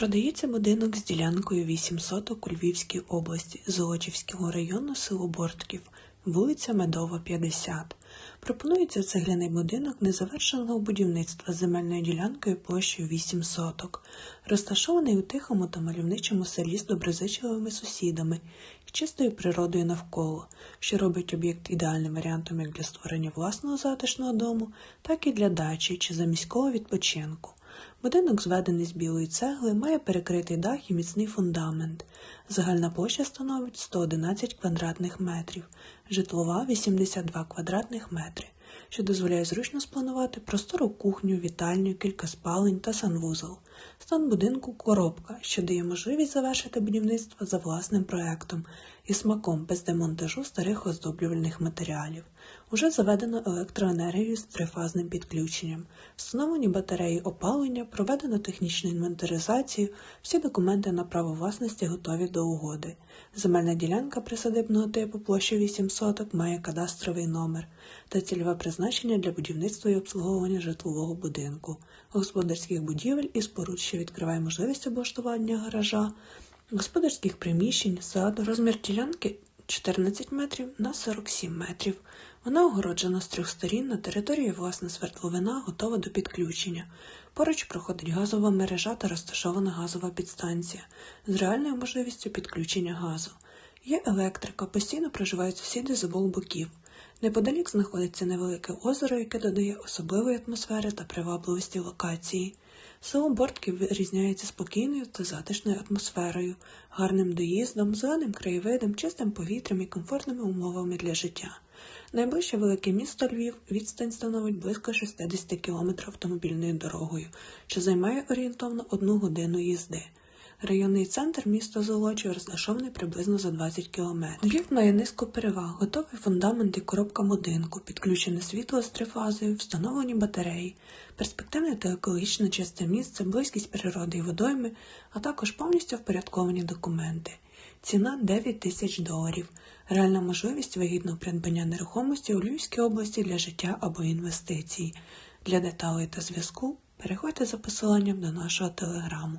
Продається будинок з ділянкою 8 соток у Львівській області, Золочівського району, село Бортків, вулиця Медова, 50. Пропонується цегляний будинок незавершеного будівництва земельною ділянкою площею 8 соток, розташований у тихому та мальовничому селі з доброзичливими сусідами і чистою природою навколо, що робить об'єкт ідеальним варіантом як для створення власного затишного дому, так і для дачі чи заміського відпочинку. Будинок зведений з білої цегли, має перекритий дах і міцний фундамент. Загальна площа становить 111 квадратних метрів, житлова 82 квадратних метри, що дозволяє зручно спланувати простору кухню, вітальню, кілька спалень та санвузол. Стан будинку коробка, що дає можливість завершити будівництво за власним проектом і смаком без демонтажу старих оздоблювальних матеріалів. Уже заведено електроенергію з трифазним підключенням, встановлені батареї опалення, проведено технічну інвентаризацію, всі документи на право власності готові до угоди. Земельна ділянка присадибного типу площі 8 соток має кадастровий номер та цільове призначення для будівництва і обслуговування житлового будинку, господарських будівель і споруд, що відкриває можливість облаштування гаража, господарських приміщень, саду, розмір ділянки 14 метрів на 47 метрів. Вона огороджена з трьох сторін на території власна свердловина, готова до підключення. Поруч проходить газова мережа та розташована газова підстанція з реальною можливістю підключення газу. Є електрика, постійно проживають сусіди з обох боків. Неподалік знаходиться невелике озеро, яке додає особливої атмосфери та привабливості локації. Село Бортків вирізняється спокійною та затишною атмосферою, гарним доїздом, зеленим краєвидом, чистим повітрям і комфортними умовами для життя. Найближче велике місто Львів відстань становить близько 60 км автомобільною дорогою, що займає орієнтовно одну годину їзди. Районний центр міста Золочів розташований приблизно за 20 кілометрів. Об'єкт має низку переваг, готовий фундамент і коробка будинку, підключене світло з трифазою, встановлені батареї, перспективне та екологічно чисте місце, близькість природи і водойми, а також повністю впорядковані документи. Ціна 9 тисяч доларів. Реальна можливість вигідного придбання нерухомості у Львівській області для життя або інвестицій. Для деталей та зв'язку переходьте за посиланням до нашого телеграму